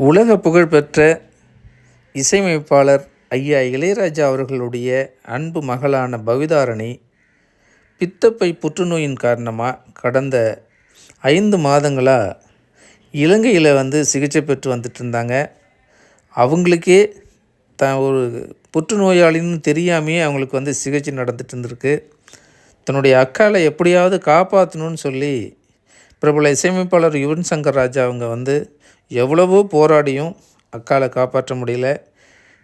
உலக புகழ்பெற்ற இசையமைப்பாளர் ஐயா இளையராஜா அவர்களுடைய அன்பு மகளான பவிதாரணி பித்தப்பை புற்றுநோயின் காரணமாக கடந்த ஐந்து மாதங்களாக இலங்கையில் வந்து சிகிச்சை பெற்று வந்துட்டு இருந்தாங்க அவங்களுக்கே த ஒரு புற்றுநோயாளின்னு தெரியாமையே அவங்களுக்கு வந்து சிகிச்சை நடந்துட்டு இருந்திருக்கு தன்னுடைய அக்காவை எப்படியாவது காப்பாற்றணும்னு சொல்லி பிரபல இசையமைப்பாளர் யுவன் சங்கர் ராஜா அவங்க வந்து எவ்வளவோ போராடியும் அக்காலை காப்பாற்ற முடியல.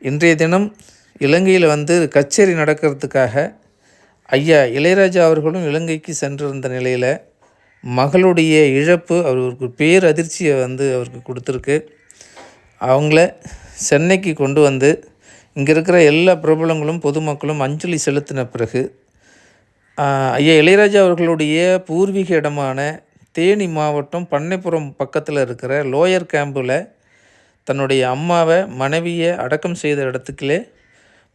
இன்றைய தினம் இலங்கையில் வந்து கச்சேரி நடக்கிறதுக்காக ஐயா இளையராஜா அவர்களும் இலங்கைக்கு சென்றிருந்த நிலையில் மகளுடைய இழப்பு அவருக்கு பேர் அதிர்ச்சியை வந்து அவருக்கு கொடுத்துருக்கு. அவங்கள சென்னைக்கு கொண்டு வந்து இங்கே இருக்கிற எல்லா பிரபலங்களும் பொதுமக்களும் அஞ்சலி செலுத்தின பிறகு ஐயா இளையராஜா அவர்களுடைய பூர்வீக இடமான தேனி மாவட்டம் பண்ணைப்புறம் பக்கத்தில் இருக்கிற லோயர் கேம்பில் தன்னுடைய அம்மாவை மனைவியை அடக்கம் செய்த இடத்துக்கிலே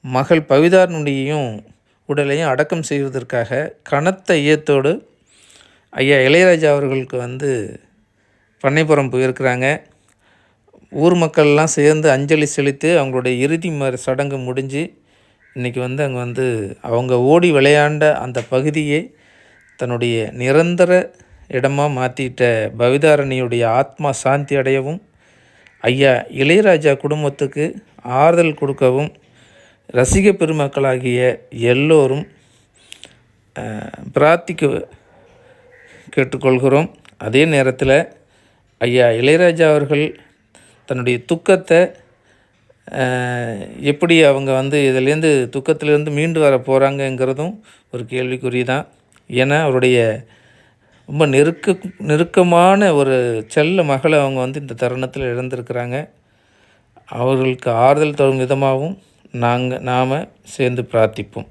மகள் பவிதாரனுடையும் உடலையும் அடக்கம் செய்வதற்காக கனத்த ஐயத்தோடு ஐயா இளையராஜா அவர்களுக்கு வந்து பண்ணைப்புறம் போயிருக்கிறாங்க. ஊர் மக்கள்லாம் சேர்ந்து அஞ்சலி செலுத்தி அவங்களுடைய இறுதி ம சடங்கு முடிஞ்சு இன்றைக்கி வந்து அங்கே வந்து அவங்க ஓடி விளையாண்ட அந்த பகுதியை தன்னுடைய நிரந்தர இடமாக மாற்றிட்ட பவிதாரணியுடைய ஆத்மா சாந்தி அடையவும் ஐயா இளையராஜா குடும்பத்துக்கு ஆறுதல் கொடுக்கவும் ரசிக பெருமக்களாகிய எல்லோரும் பிரார்த்திக்க கேட்டுக்கொள்கிறோம். அதே நேரத்தில் ஐயா இளையராஜா அவர்கள் தன்னுடைய துக்கத்தை எப்படி அவங்க வந்து இதிலேருந்து துக்கத்திலேருந்து மீண்டு வர போகிறாங்கங்கிறதும் ஒரு கேள்விக்குறி தான் ஏன்னா அவருடைய ரொம்ப நெருக்க நெருக்கமான ஒரு செல்ல மகளை அவங்க வந்து இந்த தருணத்தில் இழந்திருக்கிறாங்க. அவர்களுக்கு ஆறுதல் தரும் விதமாகவும் நாங்கள் நாம் சேர்ந்து பிரார்த்திப்போம்.